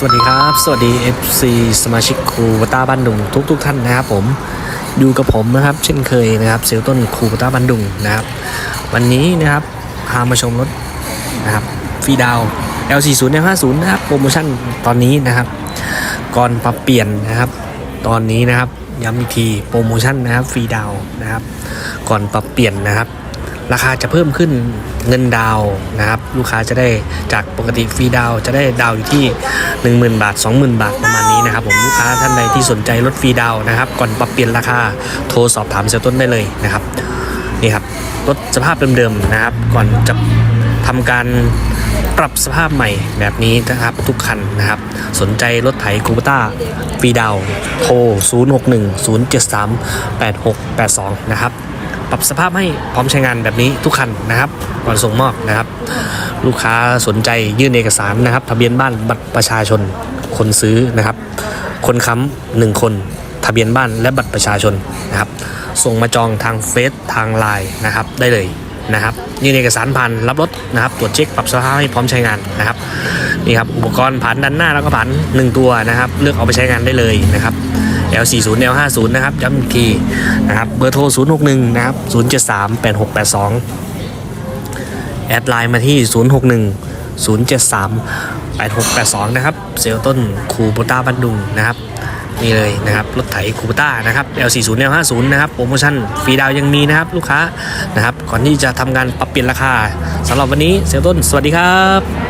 สวัสดีครับ สวัสดี FC สมาชิกครูปต้าบ้านดุงทุกทุกๆท่านนะครับผมอยู่กับผมนะครับ เช่นเคยนะครับเซลต้นครูปต้าบ้านดุงนะครับ วันนี้นะครับพามาชมรถนะครับฟรีดาว L40 L50 นะครับโปรโมชั่นตอนนี้นะครับ ก่อนปรับเปลี่ยนนะครับ ตอนนี้นะครับย้ำอีกทีโปรโมชั่นนะครับฟรีดาวนะครับ ก่อนปรับเปลี่ยนนะครับ ราคาจะเพิ่มขึ้นเงินดาวนะครับ ลูกค้าจะได้จากปกติฟรีดาวจะได้ดาวอยู่ที่ 10,000 บาท 20,000 บาทประมาณนี้นะครับผมลูกค้าท่านใดที่สนใจรถฟรีดาวนะครับ ก่อนปรับเปลี่ยนราคาโทรสอบถามเซลลต้นได้เลยนะครับนี่ครับรถสภาพเดิมๆนะครับ ก่อนจะทำการปรับสภาพใหม่แบบนี้นะครับทุกคันนะครับ สนใจรถไถคูปต้าฟรีดาวน์โทร 061 073 8682 นะครับ ปรับสภาพให้พร้อมใช้งานแบบนี้ทุกคันนะครับก่อนส่งมอบนะครับ ลูกค้าสนใจยื่นเอกสารนะครับ ทะเบียนบ้านบัตรประชาชนคนซื้อนะครับ คนค้ำหนึ่งคน ทะเบียนบ้านและบัตรประชาชนนะครับ ส่งมาจองทางเฟซทางไลน์นะครับได้เลยนะครับยื่นเอกสารผ่านรับรถนะครับ ตรวจเช็คปรับสภาพให้พร้อมใช้งานนะครับนี่ครับอุปกรณ์ผ่านด้านหน้าแล้วก็ผ่านหนึ่งตัวนะครับ เลือกเอาไปใช้งานได้เลยนะครับ L40 L50 นะครับย้ำอีกทีนะครับเบอร์โทร 061 นะครับ 073 8682 แอดไลน์มาที่ 061 073 8682 นะครับ เซลต้นคูโบต้าบันดุงนะครับ นี่เลยนะครับ รถไถคูโบต้านะครับ L40 L50 นะครับ โปรโมชั่นฟรีดาวยังมีนะครับลูกค้านะครับ ก่อนที่จะทำการปรับเปลี่ยนราคาสำหรับวันนี้เซลลต้น สวัสดีครับ